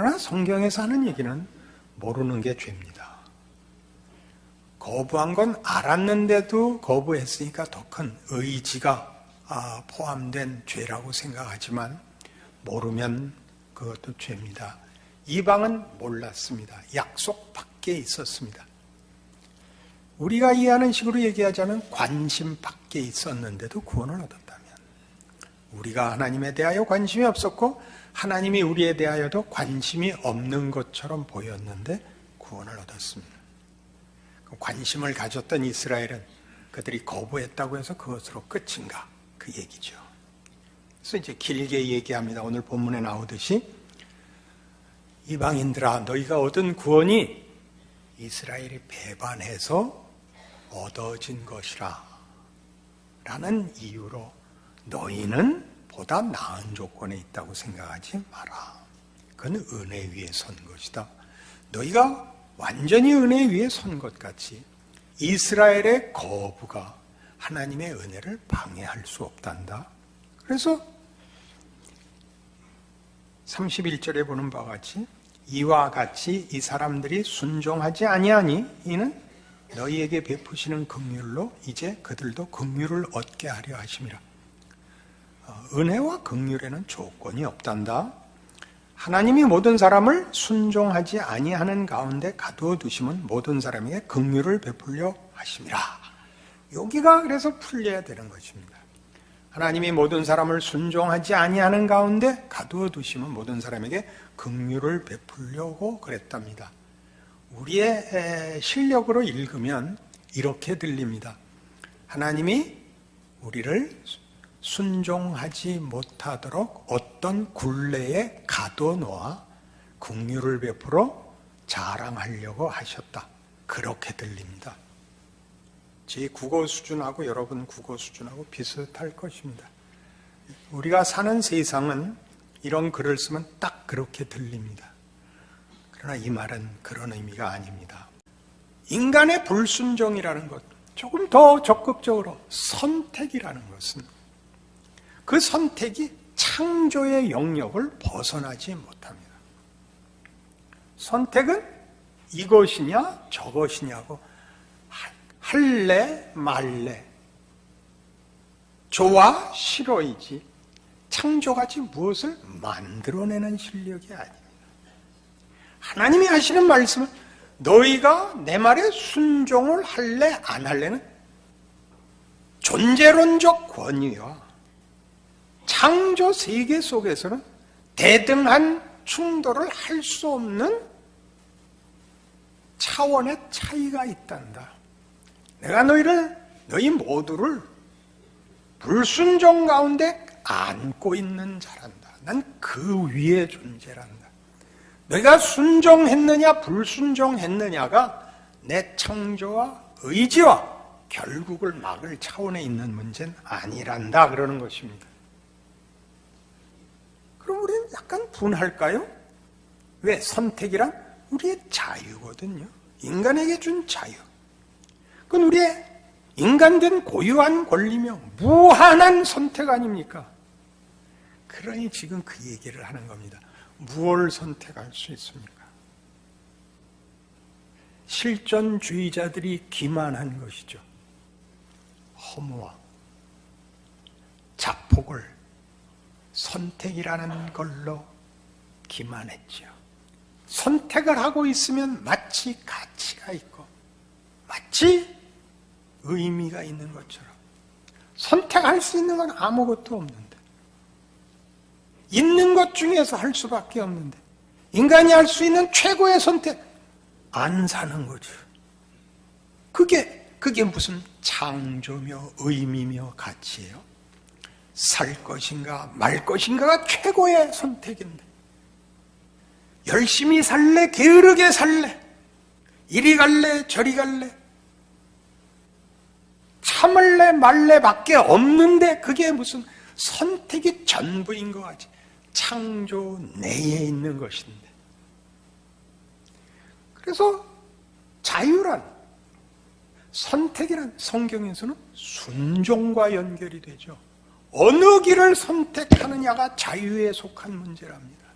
그러나 성경에서 하는 얘기는 모르는 게 죄입니다. 거부한 건 알았는데도 거부했으니까 더 큰 의지가 아, 포함된 죄라고 생각하지만 모르면 그것도 죄입니다. 이방은 몰랐습니다. 약속 밖에 있었습니다. 우리가 이해하는 식으로 얘기하자면 관심 밖에 있었는데도 구원을 얻었다면 우리가 하나님에 대하여 관심이 없었고 하나님이 우리에 대하여도 관심이 없는 것처럼 보였는데 구원을 얻었습니다. 그 관심을 가졌던 이스라엘은 그들이 거부했다고 해서 그것으로 끝인가? 그 얘기죠. 그래서 이제 길게 얘기합니다. 오늘 본문에 나오듯이 이방인들아 너희가 얻은 구원이 이스라엘이 배반해서 얻어진 것이라 라는 이유로 너희는 보다 나은 조건에 있다고 생각하지 마라. 그건 은혜 위에 선 것이다. 너희가 완전히 은혜 위에 선 것 같이 이스라엘의 거부가 하나님의 은혜를 방해할 수 없단다. 그래서 31절에 보는 바와 같이 이와 같이 이 사람들이 순종하지 아니하니 이는 너희에게 베푸시는 긍휼로 이제 그들도 긍휼을 얻게 하려 하심이라. 어, 은혜와 긍휼에는 조건이 없단다. 하나님이 모든 사람을 순종하지 아니하는 가운데 가두어 두시면 모든 사람에게 긍휼을 베풀려 하심이라. 여기가 그래서 풀려야 되는 것입니다. 하나님이 모든 사람을 순종하지 아니하는 가운데 가두어 두시면 모든 사람에게 긍휼을 베풀려고 그랬답니다. 우리의 실력으로 읽으면 이렇게 들립니다. 하나님이 우리를 순종하지 못하도록 어떤 굴레에 가둬놓아 국류를 베풀어 자랑하려고 하셨다. 그렇게 들립니다. 제 국어 수준하고 여러분 국어 수준하고 비슷할 것입니다. 우리가 사는 세상은 이런 글을 쓰면 딱 그렇게 들립니다. 그러나 이 말은 그런 의미가 아닙니다. 인간의 불순종이라는 것, 조금 더 적극적으로 선택이라는 것은 그 선택이 창조의 영역을 벗어나지 못합니다. 선택은 이것이냐 저것이냐고 할래 말래 좋아 싫어이지 창조가지 무엇을 만들어내는 실력이 아닙니다. 하나님이 하시는 말씀은 너희가 내 말에 순종을 할래 안 할래는 존재론적 권위와 창조 세계 속에서는 대등한 충돌을 할 수 없는 차원의 차이가 있단다. 내가 너희를 너희 모두를 불순종 가운데 안고 있는 자란다. 난 그 위의 존재란다. 너희가 순종했느냐 불순종했느냐가 내 창조와 의지와 결국을 막을 차원에 있는 문제는 아니란다 그러는 것입니다. 우리는 약간 분할까요? 왜? 선택이란 우리의 자유거든요. 인간에게 준 자유. 그건 우리의 인간된 고유한 권리며 무한한 선택 아닙니까? 그러니 지금 그 얘기를 하는 겁니다. 무엇을 선택할 수 있습니까? 실존주의자들이 기만한 것이죠. 허무와 자폭을 선택이라는 걸로 기만했죠. 선택을 하고 있으면 마치 가치가 있고, 마치 의미가 있는 것처럼. 선택할 수 있는 건 아무것도 없는데. 있는 것 중에서 할 수밖에 없는데. 인간이 할 수 있는 최고의 선택. 안 사는 거죠. 그게, 그게 무슨 창조며 의미며 가치예요? 살 것인가 말 것인가가 최고의 선택인데. 열심히 살래? 게으르게 살래? 이리 갈래? 저리 갈래? 참을래? 말래밖에 없는데 그게 무슨 선택이 전부인 것 같지 창조 내에 있는 것인데. 그래서 자유란 선택이란 성경에서는 순종과 연결이 되죠. 어느 길을 선택하느냐가 자유에 속한 문제랍니다.